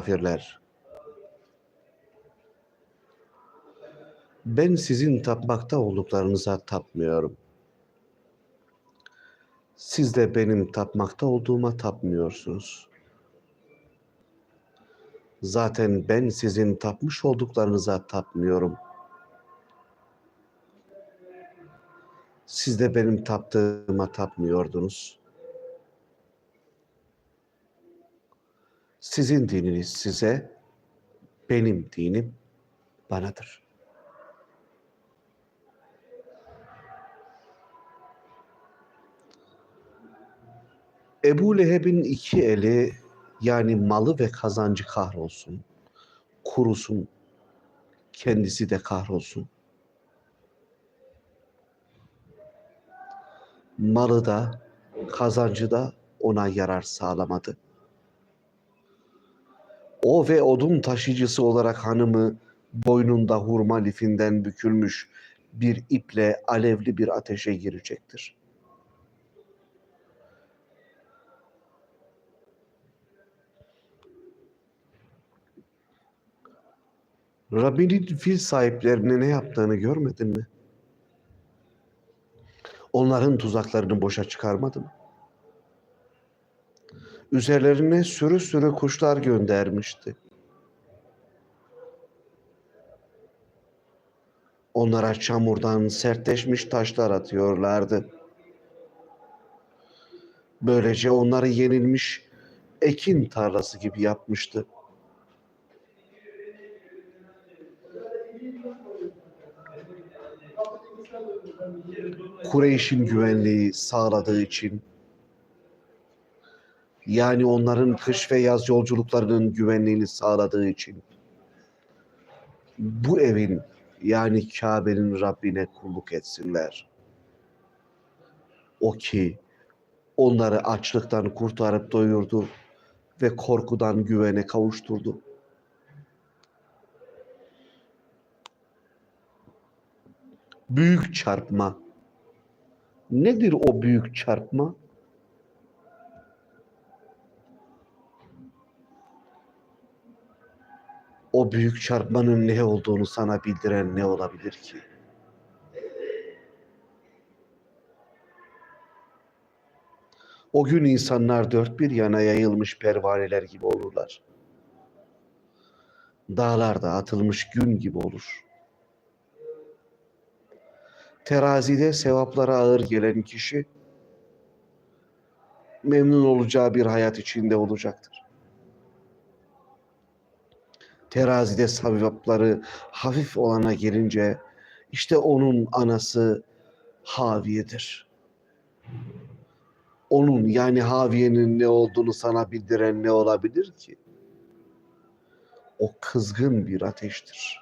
kafirler. Ben sizin tapmakta olduklarınıza tapmıyorum. Siz de benim tapmakta olduğuma tapmıyorsunuz. Zaten ben sizin tapmış olduklarınıza tapmıyorum. Siz de benim taptığıma tapmıyordunuz. Sizin dininiz size, benim dinim banadır. Ebu Leheb'in iki eli yani malı ve kazancı kahrolsun, kurusun, kendisi de kahrolsun. Malı da, kazancı da ona yarar sağlamadı. O ve odun taşıyıcısı olarak hanımı boynunda hurma lifinden bükülmüş bir iple alevli bir ateşe girecektir. Rabbinin fil sahiplerine ne yaptığını görmedin mi? Onların tuzaklarını boşa çıkarmadı mı? Üzerlerine sürü sürü kuşlar göndermişti. Onlara çamurdan sertleşmiş taşlar atıyorlardı. Böylece onları yenilmiş ekin tarlası gibi yapmıştı. Kureyş'in güvenliği sağladığı için yani onların kış ve yaz yolculuklarının güvenliğini sağladığı için bu evin yani Kabe'nin Rabbine kulluk etsinler. O ki onları açlıktan kurtarıp doyurdu ve korkudan güvene kavuşturdu. Büyük çarpma. Nedir o büyük çarpma? O büyük çarpmanın ne olduğunu sana bildiren ne olabilir ki? O gün insanlar dört bir yana yayılmış pervaneler gibi olurlar. Dağlarda atılmış gün gibi olur. Terazide sevaplara ağır gelen kişi memnun olacağı bir hayat içinde olacaktır. Terazide sevapları hafif olana gelince işte onun anası Haviye'dir. Onun yani Haviye'nin ne olduğunu sana bildiren ne olabilir ki? O kızgın bir ateştir.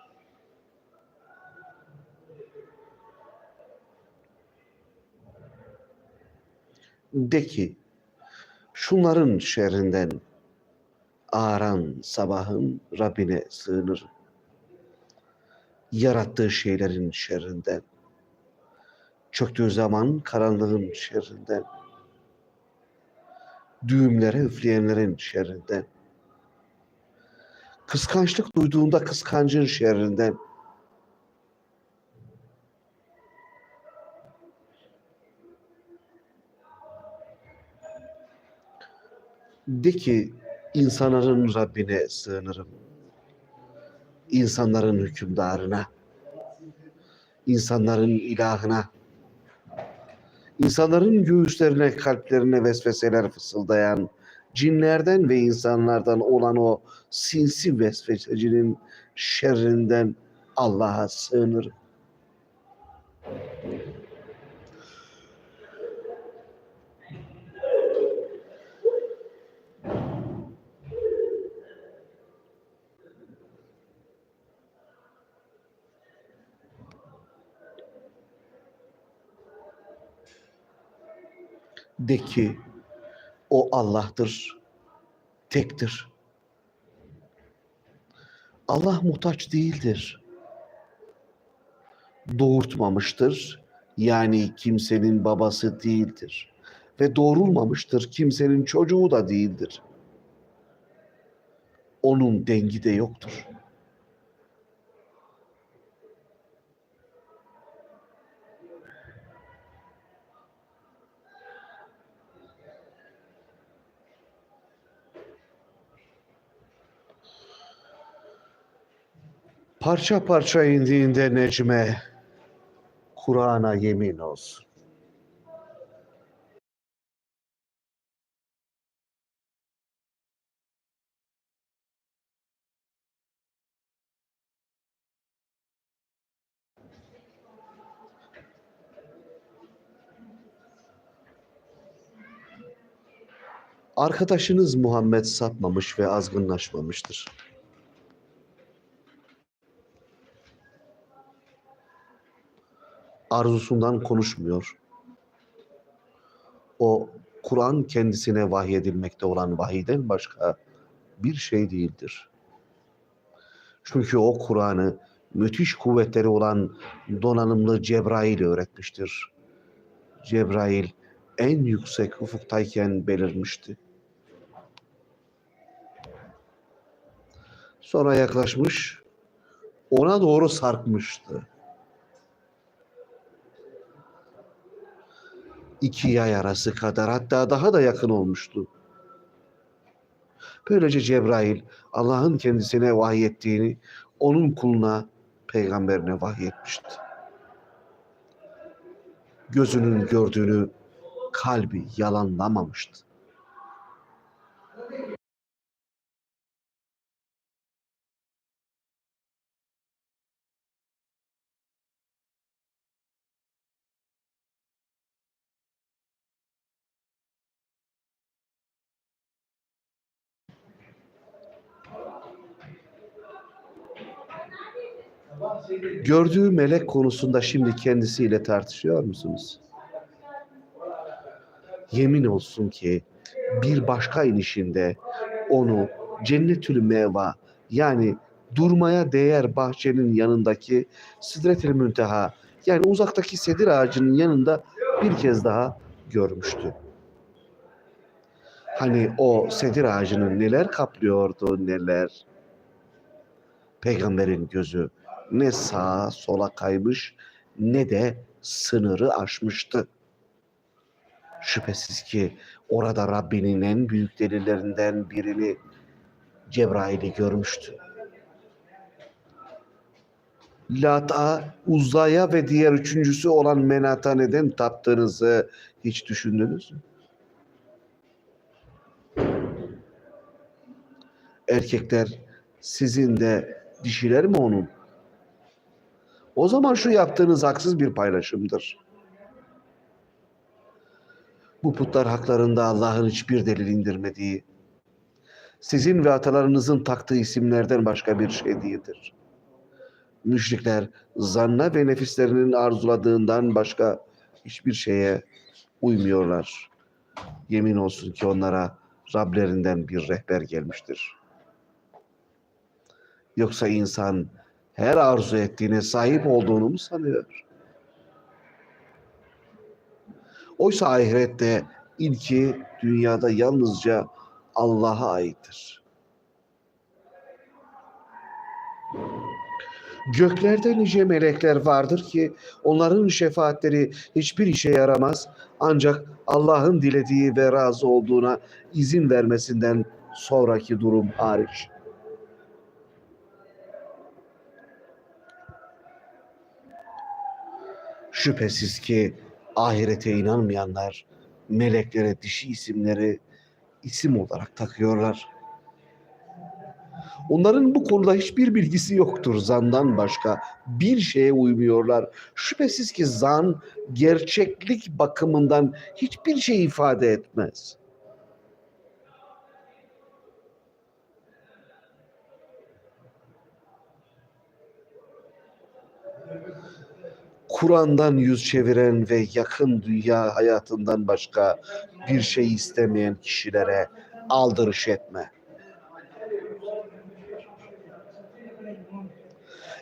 De ki şunların şerrinden ağaran sabahın Rabbine sığınır. Yarattığı şeylerin şerrinden. Çöktüğü zaman karanlığın şerrinden. Düğümlere üfleyenlerin şerrinden. Kıskançlık duyduğunda kıskancın şerrinden. De ki insanların Rabbine sığınırım. İnsanların hükümdarına, insanların ilahına, insanların göğüslerine, kalplerine vesveseler fısıldayan, cinlerden ve insanlardan olan o sinsi vesvesecinin şerrinden Allah'a sığınırım. De ki o Allah'tır, tektir. Allah muhtaç değildir. Doğurtmamıştır. Yani kimsenin babası değildir. Ve doğrulmamıştır. Kimsenin çocuğu da değildir. Onun dengi de yoktur. Parça parça indiğinde Necme, Kur'an'a yemin olsun. Arkadaşınız Muhammed sapmamış ve azgınlaşmamıştır. Arzusundan konuşmuyor. O Kur'an kendisine vahyedilmekte olan vahiyden başka bir şey değildir. Çünkü o Kur'an'ı müthiş kuvvetleri olan donanımlı Cebrail öğretmiştir. Cebrail en yüksek ufuktayken belirmişti. Sonra yaklaşmış, ona doğru sarkmıştı. İki yay arası kadar hatta daha da yakın olmuştu. Böylece Cebrail Allah'ın kendisine vahyettiğini onun kuluna, peygamberine vahyetmişti. Gözünün gördüğünü kalbi yalanlamamıştı. Gördüğü melek konusunda şimdi kendisiyle tartışıyor musunuz? Yemin olsun ki bir başka inişinde onu Cennetül Meva yani durmaya değer bahçenin yanındaki Sidretül Münteha yani uzaktaki sedir ağacının yanında bir kez daha görmüştü. Hani o sedir ağacının neler kaplıyordu neler. Peygamberin gözü ne sağa sola kaymış ne de sınırı aşmıştı. Şüphesiz ki orada Rabbinin en büyük delillerinden birini Cebrail'i görmüştü. Lat'a, Uzza'ya ve diğer üçüncüsü olan Menat'a neden taptığınızı hiç düşündünüz mü? Erkekler sizin de dişiler mi onun? O zaman şu yaptığınız haksız bir paylaşımdır. Bu putlar haklarında Allah'ın hiçbir delil indirmediği, sizin ve atalarınızın taktığı isimlerden başka bir şey değildir. Müşrikler zanna ve nefislerinin arzuladığından başka hiçbir şeye uymuyorlar. Yemin olsun ki onlara Rablerinden bir rehber gelmiştir. Yoksa insan her arzu ettiğine sahip olduğunu mu sanıyor? Oysa ahirette ilki dünyada yalnızca Allah'a aittir. Göklerde nice melekler vardır ki onların şefaatleri hiçbir işe yaramaz ancak Allah'ın dilediği ve razı olduğuna izin vermesinden sonraki durum hariç. Şüphesiz ki ahirete inanmayanlar meleklere dişi isimleri isim olarak takıyorlar. Onların bu konuda hiçbir bilgisi yoktur zandan başka. Bir şeye uymuyorlar. Şüphesiz ki zan gerçeklik bakımından hiçbir şey ifade etmez. Kur'an'dan yüz çeviren ve yakın dünya hayatından başka bir şey istemeyen kişilere aldırış etme.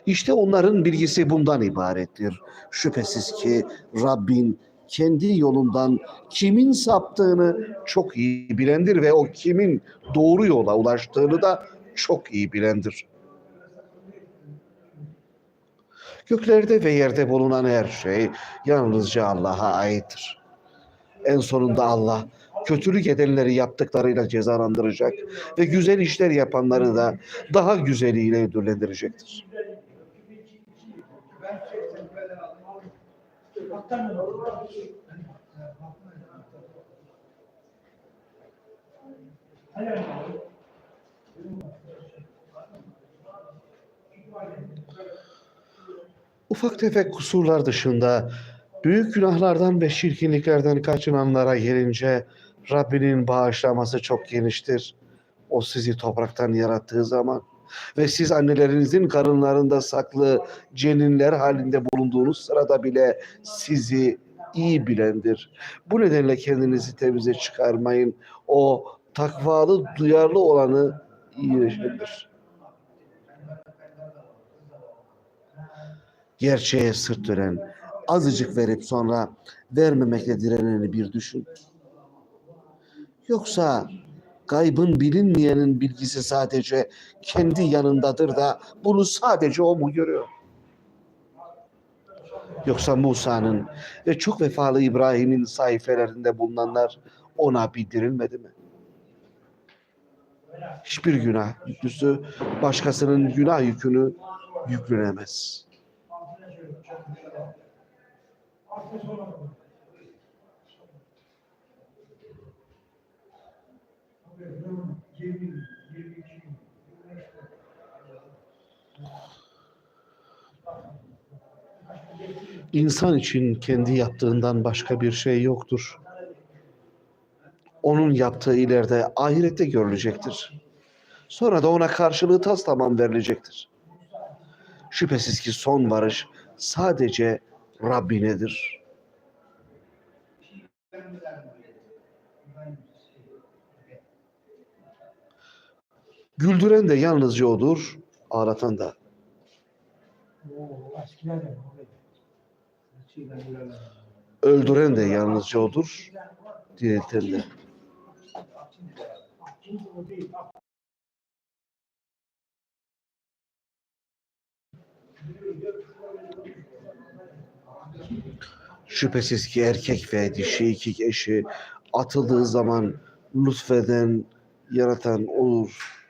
İşte onların bilgisi bundan ibarettir. Şüphesiz ki Rabbin kendi yolundan kimin saptığını çok iyi bilendir ve o kimin doğru yola ulaştığını da çok iyi bilendir. Göklerde ve yerde bulunan her şey yalnızca Allah'a aittir. En sonunda Allah kötülük edenleri yaptıklarıyla cezalandıracak ve güzel işler yapanları da daha güzeliyle ödüllendirecektir. Ufak tefek kusurlar dışında büyük günahlardan ve şirkinliklerden kaçınanlara gelince Rabbinin bağışlaması çok geniştir. O sizi topraktan yarattığı zaman ve siz annelerinizin karınlarında saklı ceninler halinde bulunduğunuz sırada bile sizi iyi bilendir. Bu nedenle kendinizi temize çıkarmayın. O takvalı, duyarlı olanı iyi. Gerçeğe sırt dönen, azıcık verip sonra vermemekle direneni bir düşün. Yoksa gaybın bilinmeyenin bilgisi sadece kendi yanındadır da bunu sadece o mu görüyor? Yoksa Musa'nın ve çok vefalı İbrahim'in sayfelerinde bulunanlar ona bildirilmedi mi? Hiçbir günah yüklüsü başkasının günah yükünü yüklenemez. İnsan için kendi yaptığından başka bir şey yoktur. Onun yaptığı ileride ahirette görülecektir. Sonra da ona karşılığı tas tamam verilecektir. Şüphesiz ki son varış sadece Rabbinedir. Güldüren de yalnızca odur, ağlatan da. Öldüren de yalnızca odur, dirilten de. Şüphesiz ki erkek ve dişi iki eşi atıldığı zaman lütfeden, yaratan olur.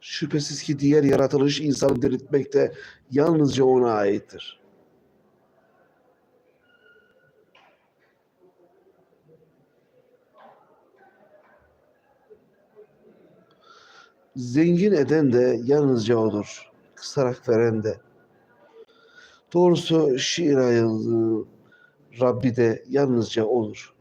Şüphesiz ki diğer yaratılış insanı diriltmekte yalnızca ona aittir. Zengin eden de yalnızca odur. Kısarak veren de. Doğrusu şiir ayıldığı Rabbi de yalnızca olur.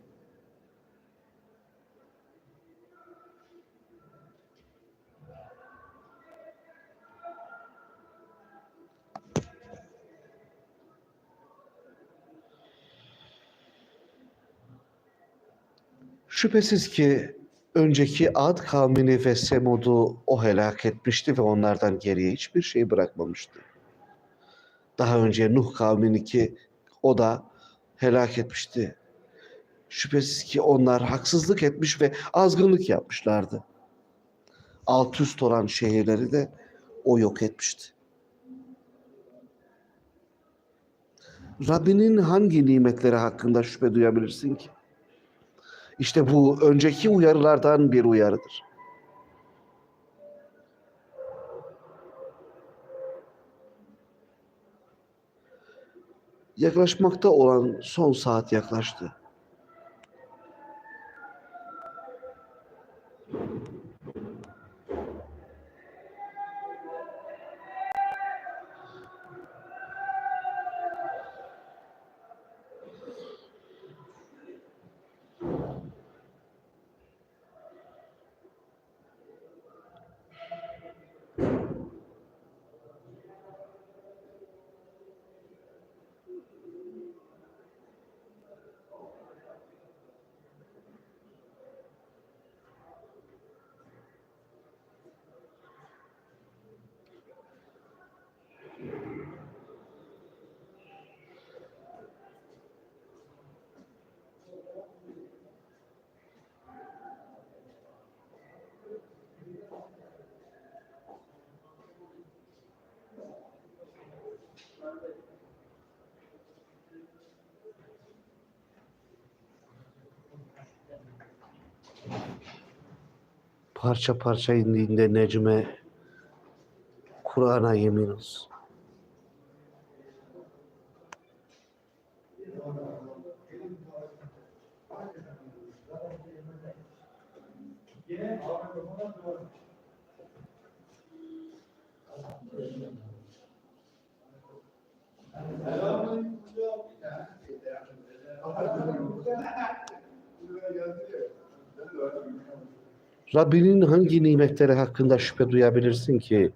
Şüphesiz ki önceki Ad kavmini ve Semud'u o helak etmişti ve onlardan geriye hiçbir şey bırakmamıştı. Daha önce Nuh kavmini ki o da helak etmişti. Şüphesiz ki onlar haksızlık etmiş ve azgınlık yapmışlardı. Alt üst olan şehirleri de o yok etmişti. Rabbinin hangi nimetleri hakkında şüphe duyabilirsin ki? İşte bu önceki uyarılardan bir uyarıdır. Yaklaşmakta olan son saat yaklaştı. Parça parça indiğinde Necme Kur'an'a yemin olsun. Rabbinin hangi nimetleri hakkında şüphe duyabilirsin ki?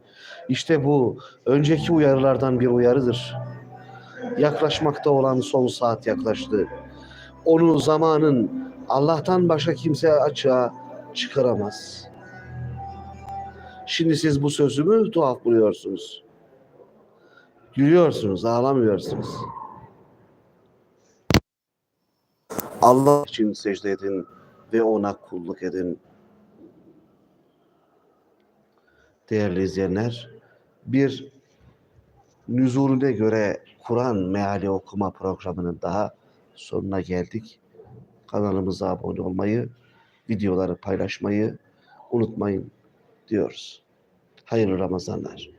İşte bu önceki uyarılardan bir uyarıdır. Yaklaşmakta olan son saat yaklaştı. Onu zamanın Allah'tan başka kimse açığa çıkaramaz. Şimdi siz bu sözümü tuhaf buluyorsunuz. Gülüyorsunuz, ağlamıyorsunuz. Allah için secde edin ve ona kulluk edin. Değerli izleyenler, bir nüzulüne göre Kur'an meali okuma programının daha sonuna geldik. Kanalımıza abone olmayı, videoları paylaşmayı unutmayın diyoruz. Hayırlı Ramazanlar.